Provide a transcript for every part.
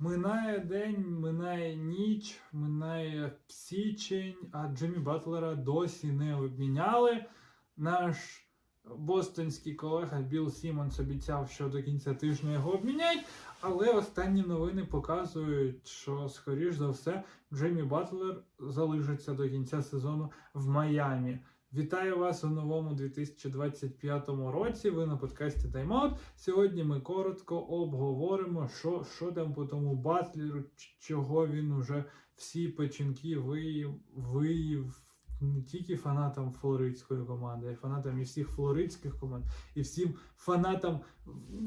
Минає день, минає ніч, минає січень, а Джиммі Батлера досі не обміняли. Наш бостонський колега Білл Сімонс обіцяв, що до кінця тижня його обміняють, але останні новини показують, що, скоріш за все, Джиммі Батлер залишиться до кінця сезону в Майамі. Вітаю вас у новому 2025 році. Ви на подкасті Тайм-Аут. Сьогодні ми коротко обговоримо, що, що там по тому Батлеру, чого він уже всі печінки виїв, виїв не тільки фанатам флоридської команди, а й фанатам і всіх флоридських команд, і всім фанатам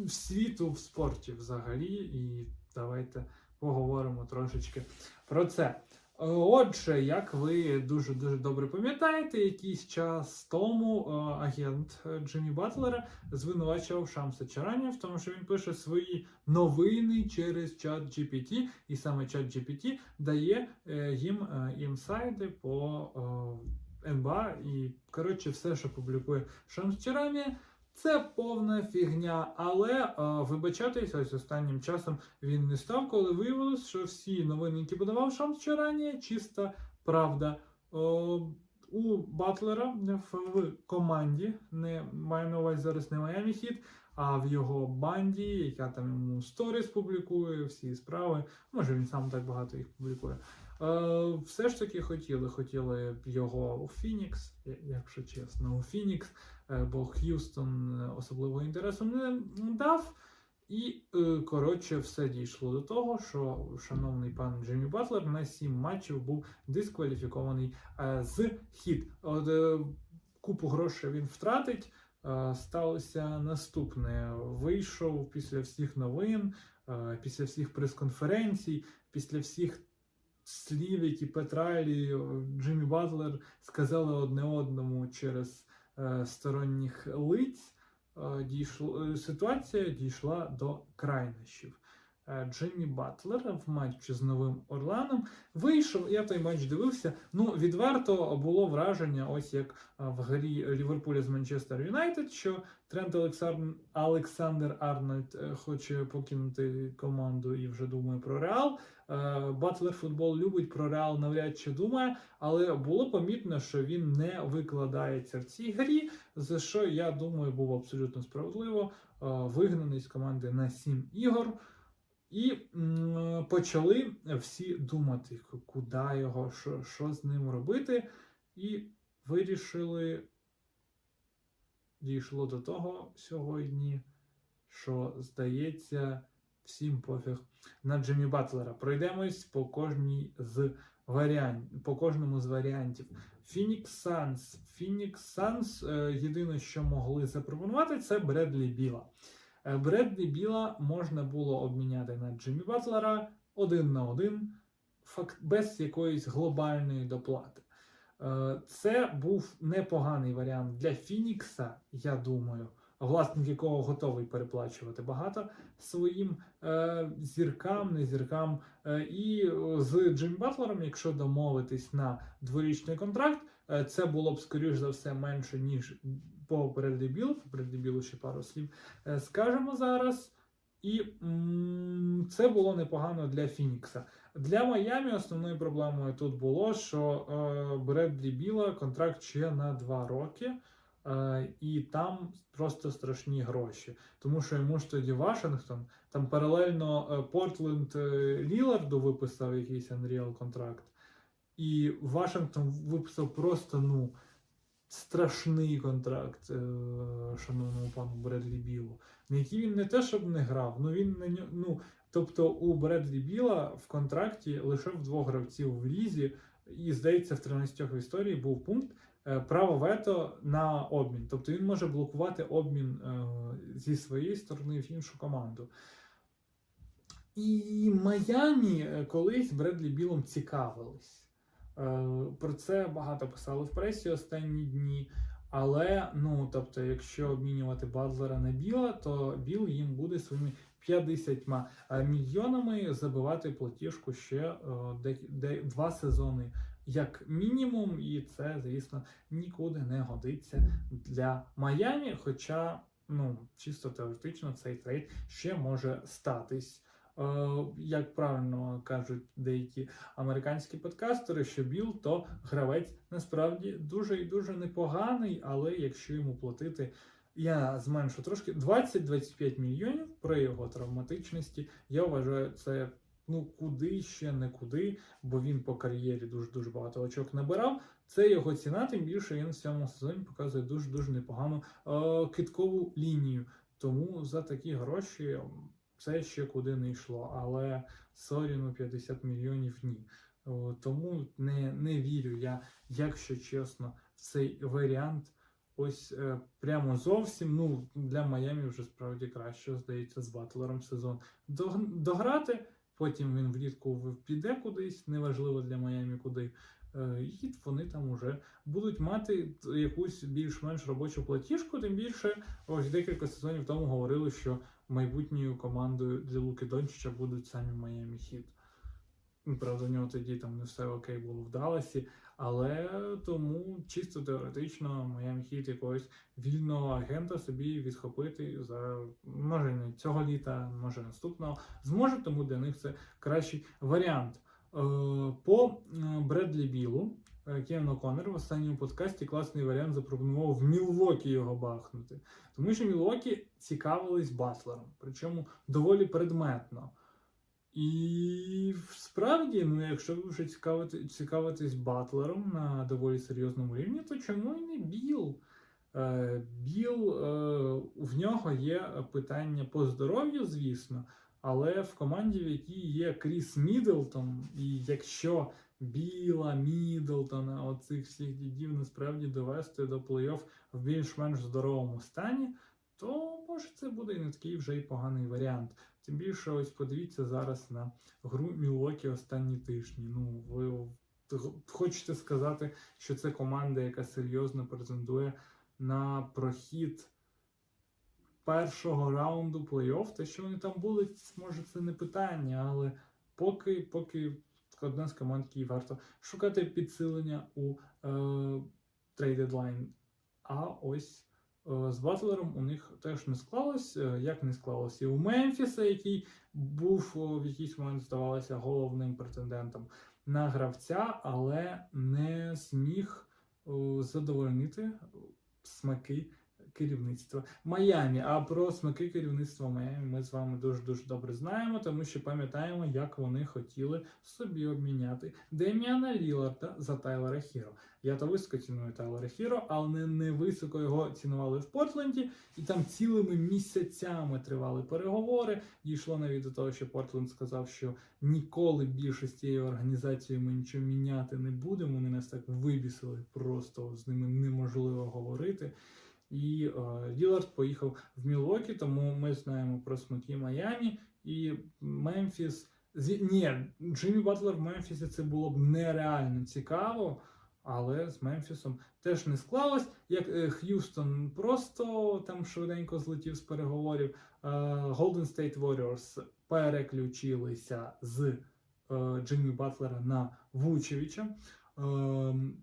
світу в спорті взагалі. І давайте поговоримо трошечки про це. Отже, як ви дуже дуже добре пам'ятаєте, якийсь час тому е, агент е, Джиммі Батлера звинувачував Шамса Чарані в тому, що він пише свої новини через чат GPT, і саме чат GPT дає е, їм інсайди по НБА і коротше все, що публікує Шамс Чарані. Це повна фігня, але е, вибачатись ось останнім часом він не став, коли виявилось, що всі новини, які подавав Шамс Чарані, чиста правда. Е, у Батлера в команді не маю на увазі зараз не Майами Хіт, а в його банді, яка там йому сторіс публікує, всі справи. Може він сам так багато їх публікує. Е, все ж таки хотіли, хотіли його у Фінікс, якщо чесно, у Фінікс, бо Х'юстон е, особливого інтересу не дав. І, е, коротше, все дійшло до того, що шановний пан Джиммі Батлер на сім матчів був дискваліфікований е, з хід. От е, купу грошей він втратить. Е, Сталося наступне: вийшов після всіх новин, е, після всіх прес-конференцій, після всіх слів, які Петрайлі, Джиммі Батлер сказали одне одному через е, сторонніх лиць. Е, дійшло, е, ситуація дійшла до крайнощів. Е, Джиммі Батлер в матчі з Новим Орланом вийшов. Я той матч дивився. Ну, відверто було враження, ось як е, в грі Ліверпуля з Манчестер Юнайтед, що Трент Олександр, Арнольд е, хоче покинути команду і вже думає про Реал. Батлер футбол любить про Реал навряд чи думає, але було помітно, що він не викладається в цій грі, за що я думаю було абсолютно справедливо. Вигнаний з команди на 7 ігор. І почали всі думати, куди його, що, що з ним робити, і вирішили, дійшло до того сьогодні, що здається, всім пофіг на Джиммі Батлера. Пройдемось по кожній з варіантів, по кожному з варіантів. Фінікс Санс. Фінікс Санс єдине, що могли запропонувати, це Бредлі Біла. Е, Бредлі Біла можна було обміняти на Джиммі Батлера один на один, без якоїсь глобальної доплати. Е, Це був непоганий варіант для Фінікса, я думаю, власник якого готовий переплачувати багато своїм е, зіркам, не зіркам. Е, і е, з Джиммі Батлером, якщо домовитись на дворічний контракт, е, це було б скоріш за все менше, ніж по Бредлі Білу. По Бредлі Білу ще пару слів е, скажемо зараз. І м, це було непогано для Фінікса. Для Майамі основною проблемою тут було, що е, Бредлі Біла контракт ще на 2 роки, е, і там просто страшні гроші. Тому що йому ж тоді Вашингтон, там паралельно е, Портленд е, Ліларду виписав якийсь Unreal контракт, і Вашингтон виписав просто ну, страшний контракт е, шановному пану Бредлі Білу, на який він не те, щоб не грав, ну він на ньо- ну, Тобто у Бредлі Біла в контракті лише в двох гравців в лізі, і здається, в 13 в історії був пункт е, право вето на обмін. Тобто він може блокувати обмін е, зі своєї сторони в іншу команду. І Майамі колись Бредлі Білом цікавились. Е, Про це багато писали в пресі останні дні. Але ну, тобто, якщо обмінювати Бадлера на Біла, то Біл їм буде своїми 50 е, мільйонами забивати платіжку ще е, де, де, два сезони, як мінімум, і це, звісно, нікуди не годиться для Майамі. Хоча, ну, чисто теоретично, цей трейд ще може статись. Е, Як правильно кажуть деякі американські подкастери, що Біл то гравець насправді дуже і дуже непоганий, але якщо йому платити, я зменшу трошки 20-25 мільйонів при його травматичності, я вважаю це ну куди ще не куди, бо він по кар'єрі дуже дуже багато очок набирав. Це його ціна, тим більше він в цьому сезоні показує дуже дуже непогану е, киткову лінію. Тому за такі гроші це ще куди не йшло. Але сорі, ну 50 мільйонів ні. Тому не, не вірю я, якщо чесно, в цей варіант. Ось е, прямо зовсім. Ну для Майамі вже справді краще здається з батлером сезон дограти. Потім він влітку піде кудись, неважливо для Майамі куди. Е, І вони там уже будуть мати якусь більш-менш робочу платіжку. Тим більше, ось декілька сезонів тому говорили, що майбутньою командою для Луки Дончича будуть самі Майамі Хіт. Ну, Правда, у нього тоді там не все окей було в Далласі, але тому чисто теоретично Майамі Хіт якогось вільного агента собі відхопити за може не цього літа, може наступного зможе, тому для них це кращий варіант. Е, По е, Бредлі Білу Кевін О'Коннор в останньому подкасті класний варіант запропонував в Мілвокі його бахнути. Тому що Мілвокі цікавились Батлером, причому доволі предметно. І справді, ну, якщо ви вже цікавити, цікавитесь Батлером на доволі серйозному рівні, то чому і не Біл? Е, Біл, е, в нього є питання по здоров'ю, звісно, але в команді, в якій є Кріс Мідлтон, і якщо Біла, Мідлтона, оцих всіх дідів насправді довести до плей-офф в більш-менш здоровому стані, то може це буде і не такий вже й поганий варіант. Тим більше, ось подивіться зараз на гру Мілокі останні тижні. Ну, ви хочете сказати, що це команда, яка серйозно претендує на прохід першого раунду плей-офф. Те, що вони там були, може, це не питання, але поки, поки одна з команд, якій варто шукати підсилення у е, трейд дедлайн. А ось е, з Батлером у них теж не склалось, е, як не склалось? І у Мемфіса, який був в якийсь момент, здавалося, головним претендентом на гравця, але не зміг задовольнити смаки керівництва Майамі. А про смаки керівництва Майамі ми з вами дуже дуже добре знаємо, тому що пам'ятаємо, як вони хотіли собі обміняти Деміана Ліларда за Тайлера Хіро. Я то високо ціную Тайлера Хіро, але не, не високо його цінували в Портленді, і там цілими місяцями тривали переговори. Дійшло навіть до того, що Портленд сказав, що ніколи більше з цією організацією ми нічого міняти не будемо. Вони нас так вибісили, просто з ними неможливо говорити. І е, Лілард поїхав в Мілвокі, тому ми знаємо про смаки Майамі і Мемфіс. Зі... Ні, Джиммі Батлер в Мемфісі це було б нереально цікаво, але з Мемфісом теж не склалось. Як е, Х'юстон просто там швиденько злетів з переговорів. Е, Golden State Warriors переключилися з Джиммі Батлера на Вучевича. Е,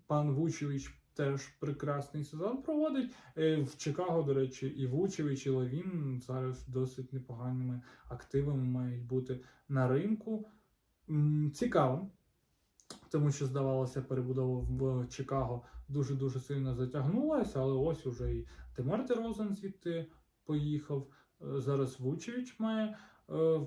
пан Вучевич теж прекрасний сезон проводить. Е, В Чикаго, до речі, і Вучевич, і Лавін зараз досить непоганими активами мають бути на ринку. Цікаво, тому що, здавалося, перебудова в Чикаго дуже-дуже сильно затягнулася, але ось уже і Демар Розен звідти поїхав. Е, Зараз Вучевич має е,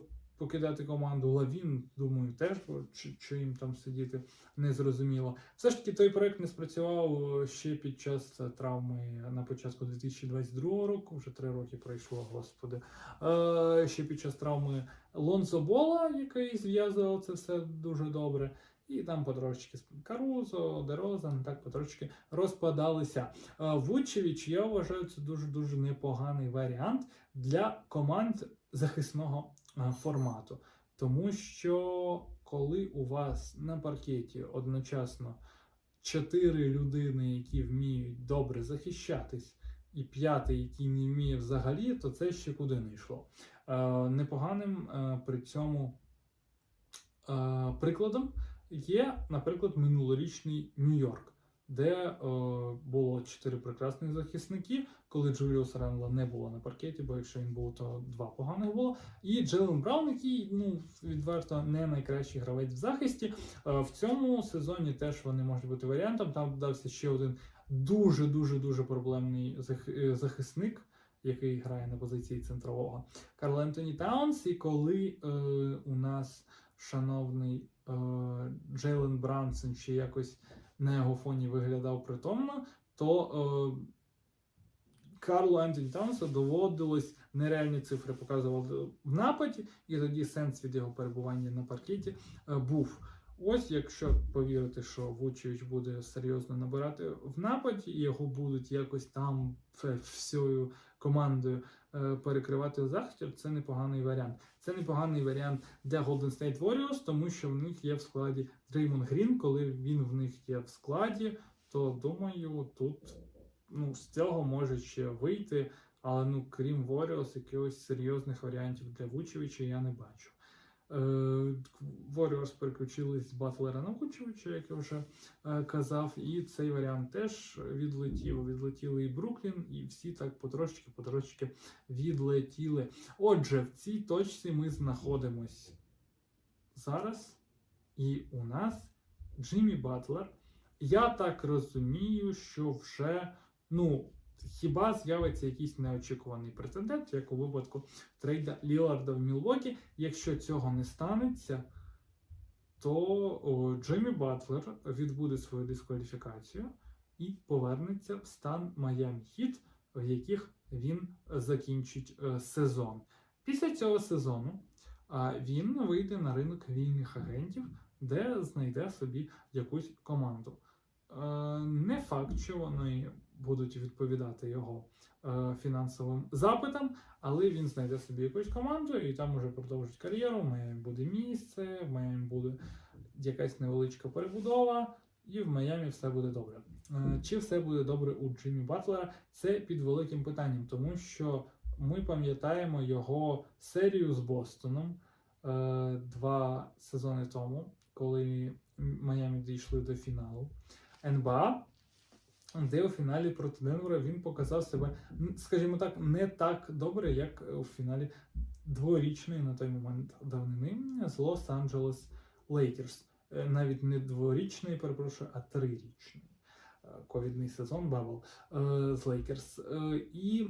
покидати команду. Лавін, думаю, теж, чи, чи їм там сидіти незрозуміло. Все ж таки, той проект не спрацював ще під час е, травми на початку 2022 року, вже три роки пройшло, господи. Е, ще під час травми Лонзо Бола, який зв'язував це все дуже добре. І там потрошечки Карузо, Дерозан, так потрошечки розпадалися. Е, Вучевич, я вважаю, це дуже-дуже непоганий варіант для команд захисного е, формату. Тому що коли у вас на паркеті одночасно чотири людини, які вміють добре захищатись, і п'ятий, який не вміє взагалі, то це ще куди не йшло. Е, непоганим при цьому прикладом є, наприклад, минулорічний Нью-Йорк, де е, було чотири прекрасних захисники, коли Джуліуса Ренла не було на паркеті, бо якщо він був, то два поганих було. І Джелен Браун, який ну відверто не найкращий гравець в захисті. Е, в цьому сезоні теж вони можуть бути варіантом. Там додався ще один дуже дуже дуже проблемний е, захисник. Який грає на позиції центрового Карл Ентоні Таунс, і коли е, у нас шановний Джейлен Брансон ще якось на його фоні виглядав притомно, то е, Карлу Ентоні Таунсу доводилось нереальні цифри показувати в нападі, і тоді сенс від його перебування на паркеті е, був. Ось, якщо повірити, що Вучевич буде серйозно набирати в нападі, і його будуть якось там всією командою е, перекривати захистів, це непоганий варіант. Це непоганий варіант для Golden State Warriors, тому що в них є в складі Дреймон Грін. Коли він в них є в складі, то думаю, тут ну, з цього може ще вийти. Але ну, крім Warriors, якихось серйозних варіантів для Вучевича я не бачу. Е, Warriors переключились з Батлера на Вучевича, як я вже е, казав, і цей варіант теж відлетів. Відлетіли і Бруклін, і всі так потрошечки, потрошечки відлетіли. Отже, в цій точці ми знаходимось зараз, і у нас Джиммі Батлер. Я так розумію, що вже ну. Хіба з'явиться якийсь неочікуваний прецедент, як у випадку трейда Ліларда в Мілвокі. Якщо цього не станеться, то Джиммі Батлер відбуде свою дискваліфікацію і повернеться в стан Майами Хіт, в яких він закінчить е, сезон. Після цього сезону він вийде на ринок вільних агентів, де знайде собі якусь команду. Е, Не факт, що вони будуть відповідати його е, фінансовим запитам, але він знайде собі якусь команду і там уже продовжить кар'єру. Майамі буде місце, в Майамі буде якась невеличка перебудова, і в Майамі все буде добре. Е, Чи все буде добре у Джиммі Батлера? Це під великим питанням, тому що ми пам'ятаємо його серію з Бостоном е, два сезони тому, коли Майамі дійшли до фіналу НБА де у фіналі проти Денвера він показав себе, скажімо так, не так добре, як у фіналі дворічної на той момент давнини з Лос-Анджелес Лейкерс. Е, Навіть не дворічний, перепрошую, а трирічний. Ковідний сезон Бабл е, з Лейкерс. Е, І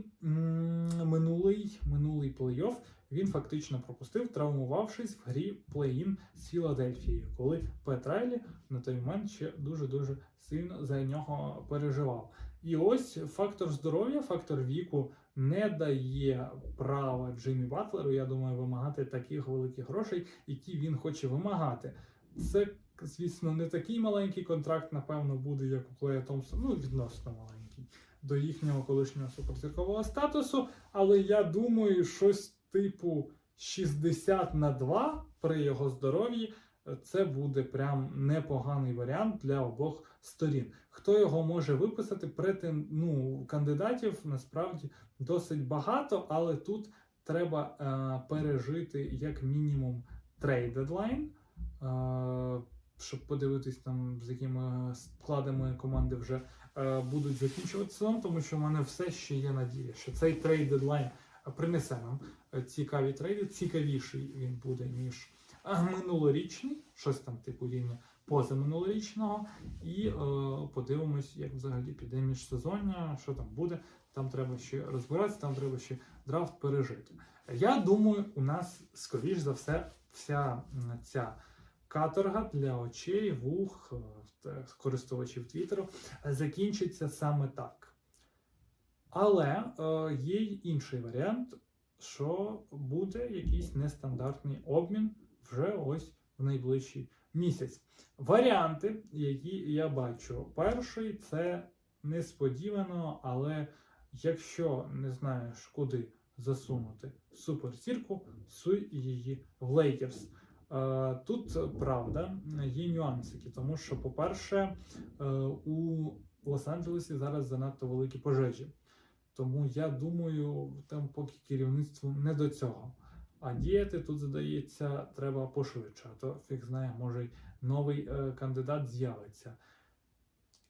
минулий, минулий плей-офф він фактично пропустив, травмувавшись в грі плей-ін з Філадельфією, коли Пет Райлі на той момент ще дуже-дуже сильно за нього переживав. І ось фактор здоров'я, фактор віку не дає права Джиммі Батлеру, я думаю, вимагати таких великих грошей, які він хоче вимагати. Це, звісно, не такий маленький контракт, напевно, буде, як у Клея Томпсона, ну, відносно маленький, до їхнього колишнього суперзіркового статусу. Але я думаю, щось типу 60 на 2 при його здоров'ї. Це буде прям непоганий варіант для обох сторін. Хто його може виписати? Претен... ну, кандидатів насправді досить багато, але тут треба е, пережити як мінімум трейд дедлайн, е, щоб подивитись там, з якими складами команди вже е, будуть закінчувати сезон, тому що в мене все ще є надія, що цей трейд дедлайн принесе нам е, цікаві трейди. Цікавіший він буде, ніж минулорічний, щось там типу рівня позаминулорічного, і е, подивимось, як взагалі піде міжсезоння, що там буде. Там треба ще розбиратися, там треба ще драфт пережити. Я думаю, у нас, скоріш за все, вся ця каторга для очей, вух, е, користувачів Твіттеру закінчиться саме так. Але е, є й інший варіант, що буде якийсь нестандартний обмін вже ось в найближчий місяць. Варіанти, які я бачу, перший це несподівано, але якщо не знаєш, куди засунути суперзірку, суй її в Лейкерс. Е, Тут правда є нюансики, тому що, по-перше, е, у Лос-Анджелесі зараз занадто великі пожежі. Тому я думаю, там поки керівництву не до цього. А діяти тут, здається, треба пошвидше. А то фіг знає, може й новий е, кандидат з'явиться.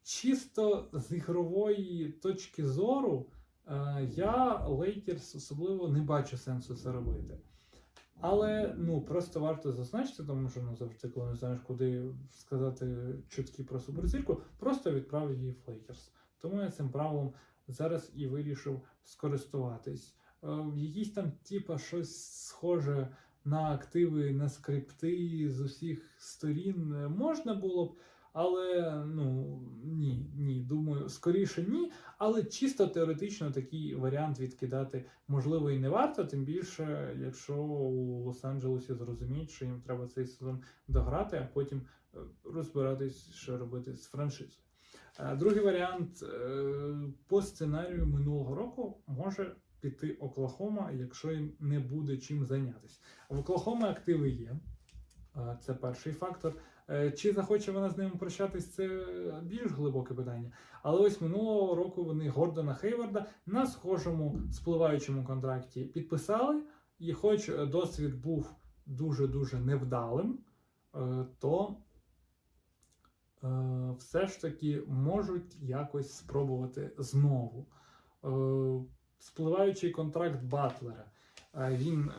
чисто з ігрової точки зору, е, я Лейкерс особливо не бачу сенсу це робити. Але ну просто варто зазначити, тому що ну завжди, коли не знаєш, куди сказати чутки про суперзірку, просто відправ її в Лейкерс. Тому я цим правилом зараз і вирішив скористуватись. Е, якісь там, типа, щось схоже на активи, на скрипти з усіх сторін е, можна було б. Але ну ні, ні, думаю, скоріше ні. Але чисто теоретично такий варіант відкидати можливо і не варто, тим більше, якщо у Лос-Анджелесі зрозуміють, що їм треба цей сезон дограти, а потім е, розбиратись, що робити з франшизою. Е, Другий варіант е, по сценарію минулого року може піти Оклахома, якщо їм не буде чим зайнятися. В Оклахоми активи є. Це перший фактор. Е, Чи захоче вона з ними прощатись, це більш глибоке питання. Але ось минулого року вони Гордона Хейварда на схожому спливаючому контракті підписали, і хоч досвід був дуже-дуже невдалим, е, то е, все ж таки можуть якось спробувати знову. Спливаючий контракт Батлера. Він,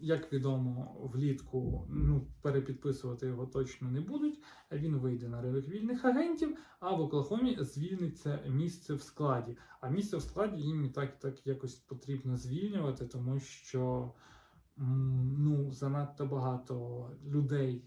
як відомо, влітку ну, перепідписувати його точно не будуть. Він вийде на ринок вільних агентів, а в Оклахомі звільниться місце в складі. А місце в складі їм і так і так якось потрібно звільнювати, тому що ну, занадто багато людей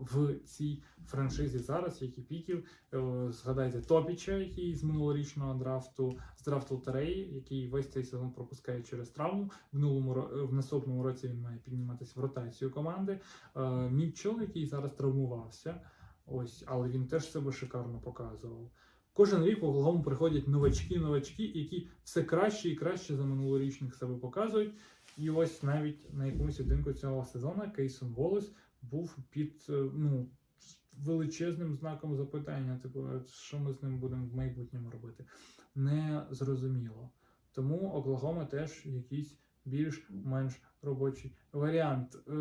в цій франшизі зараз, як і піків. Е, Згадайте Топіча, який з минулорічного драфту, з драфту лотереї, який весь цей сезон пропускає через травму. В минулому в наступному році він має підніматися в ротацію команди. Е, Мітчел, який зараз травмувався. Ось, але він теж себе шикарно показував. Кожен рік в Оклахому приходять новачки, новачки, які все краще і краще за минулорічних себе показують. І ось навіть на якомусь одинку цього сезону Кейсон Волес був під е, ну, величезним знаком запитання. Типу, «Е, що ми з ним будемо в майбутньому робити? Не зрозуміло. Тому Оклахома теж якийсь більш-менш робочий варіант. Е,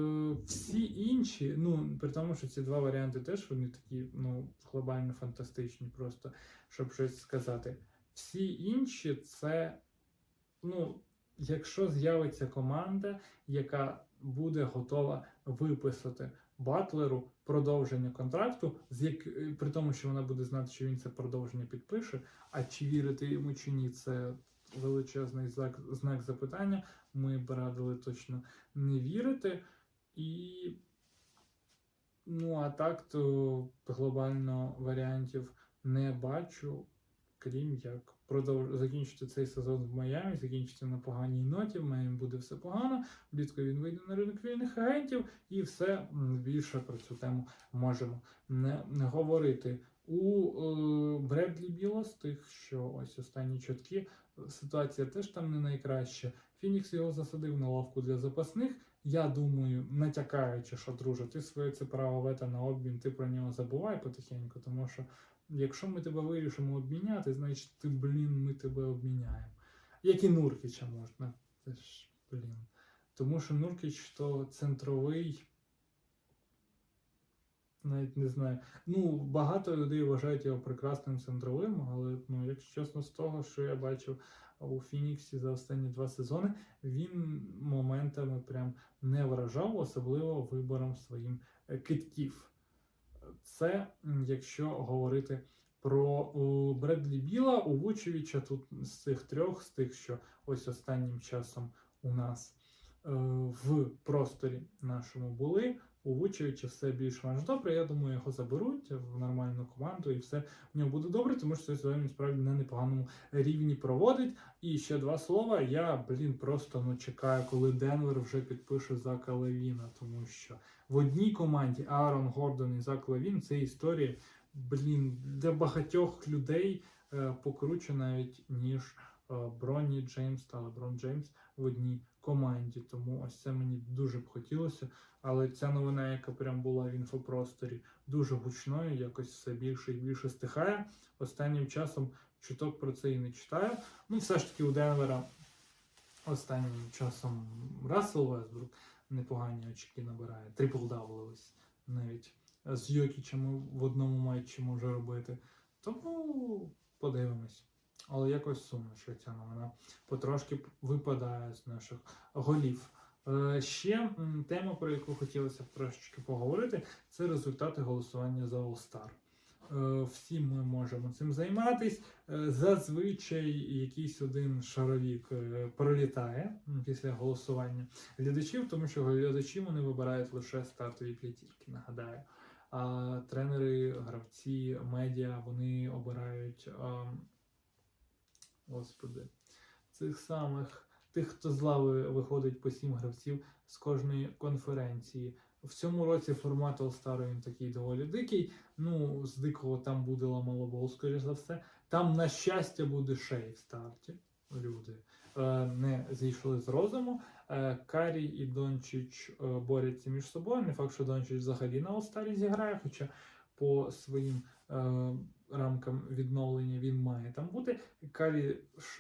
всі інші, ну при тому, що ці два варіанти теж вони такі ну, глобально фантастичні, просто щоб щось сказати. Всі інші це, ну, якщо з'явиться команда, яка буде готова виписати Батлеру продовження контракту, з як... е, при тому, що вона буде знати, що він це продовження підпише, а чи вірити йому чи ні, це величезний знак, знак запитання. Ми б радили точно не вірити. І ну, а так, то глобально варіантів не бачу, крім як продовж... закінчити цей сезон в Майамі, закінчити на поганій ноті, в Майамі буде все погано. Влітку він вийде на ринок вільних агентів, і все більше про цю тему можемо не, говорити. У е, Бредлі Біла з тих, що ось останні чутки, ситуація теж там не найкраща. Фінікс його засадив на лавку для запасних. Я думаю, натякаючи, що друже, ти своє це право вето на обмін, ти про нього забувай потихеньку, тому що якщо ми тебе вирішимо обміняти, значить ти, блін, ми тебе обміняємо. Як і Нуркіча можна. Це ж, блін. Тому що Нуркіч то центровий. Навіть не знаю. Ну, багато людей вважають його прекрасним центровим, але ну, якщо чесно, з того, що я бачив у Фініксі за останні два сезони, він моментами прям не вражав, особливо вибором своїм китків. Це якщо говорити про Бредлі Біла, у Вучевича тут з цих трьох, з тих, що ось останнім часом у нас е, в просторі нашому були. У Вучевича все більш-менш добре. Я думаю, його заберуть в нормальну команду і все в нього буде добре, тому що цей сезон справді на непоганому рівні проводить. І ще два слова. Я, блін, просто ну чекаю, коли Денвер вже підпише Зака Левіна, тому що в одній команді Аарон Гордон і Зак Левін це історія, блін, для багатьох людей е, покруче навіть ніж е, Бронні Джеймс та Леброн Джеймс в одній команді. Тому ось це мені дуже б хотілося. Але ця новина, яка прям була в інфопросторі, дуже гучною, якось все більше і більше стихає. Останнім часом чуток про це і не читаю. Ну, все ж таки у Денвера останнім часом Рассел Вестбрук непогані очки набирає. Трипл ось навіть з Йокічем в одному матчі може робити. Тому подивимось. Але якось сумно, що ця новина потрошки випадає з наших голів. Е, Ще тема, про яку хотілося б трошечки поговорити, це результати голосування за All Star. Е, Всі ми можемо цим займатись. Е, Зазвичай якийсь один шаровік пролітає після голосування глядачів, тому що глядачі вони вибирають лише стартові п'ятірки, нагадаю. А тренери, гравці, медіа вони обирають господи, цих самих тих, хто з лави виходить по сім гравців з кожної конференції. В цьому році формат All-Star він такий доволі дикий. Ну, з дикого там буде ламалобол, скоріш за все. Там, на щастя, буде шей в старті. Люди е, не зійшли з розуму. Е, Карі і Дончич е, борються між собою. Не факт, що Дончич взагалі на All-Star зіграє, хоча по своїм е, рамкам відновлення він має там бути. Карі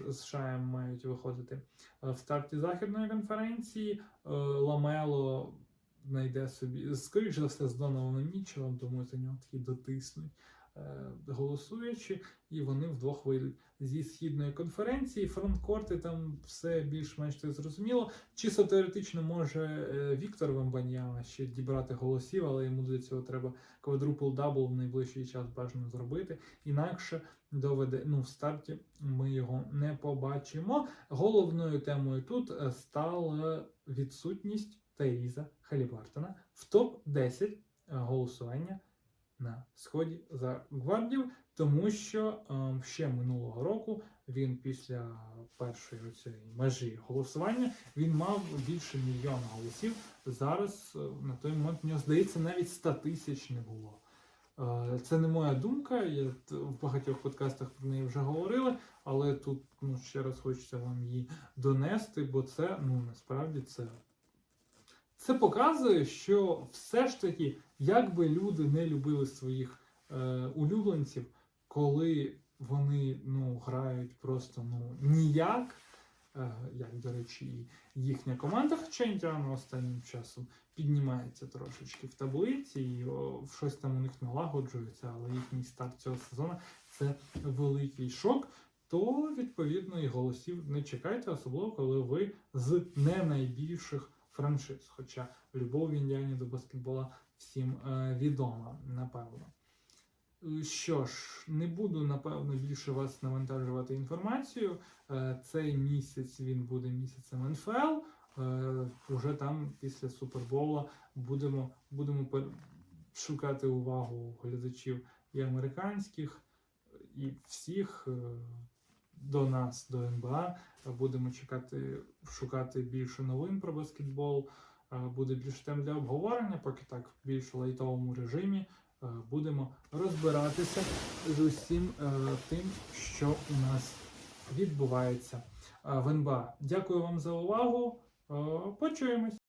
з Шаєм мають виходити е, в старті західної конференції. Е, Ламело знайде собі, скоріше за все, з Донованом Мітчелом, тому за нього такі дотиснуть е, голосуючи, і вони вдвох вийдуть зі східної конференції. Фронткорти там все більш-менш зрозуміло. Чисто теоретично може е, Віктор Вембаньяма ще дібрати голосів, але йому для цього треба квадрупл дабл в найближчий час бажано зробити. Інакше доведе ну в старті ми його не побачимо. Головною темою тут е, стала відсутність Тайріза Халібартона в топ 10 голосування на сході за гвардів, тому що ем, ще минулого року він після першої оцієї межі голосування він мав більше мільйона голосів. Зараз е, на той момент мені здається навіть 100 тисяч не було. Е, Це не моя думка. Я в багатьох подкастах про неї вже говорили, але тут ну, ще раз хочеться вам її донести, бо це ну насправді це. Це показує, що все ж таки, як би люди не любили своїх е, улюбленців, коли вони ну, грають просто ну, ніяк, е, як, до речі, і їхня команда, хоча Індіана останнім часом піднімається трошечки в таблиці, і о, щось там у них налагоджується, але їхній старт цього сезону це великий шок. То відповідно і голосів не чекайте, особливо коли ви з не найбільших франшиз. Хоча любов в Індіані до баскетбола всім е, відома, напевно. Е, Що ж, не буду напевно більше вас навантажувати інформацією. Е, Цей місяць він буде місяцем НФЛ. Уже там після Супербоула будемо, будемо шукати увагу глядачів і американських, і всіх до нас, до НБА. Будемо чекати, шукати більше новин про баскетбол. Е, Буде більше тем для обговорення, поки так в більш лайтовому режимі е, будемо розбиратися з усім е, тим, що у нас відбувається в НБА. Дякую вам за увагу. Почуємось.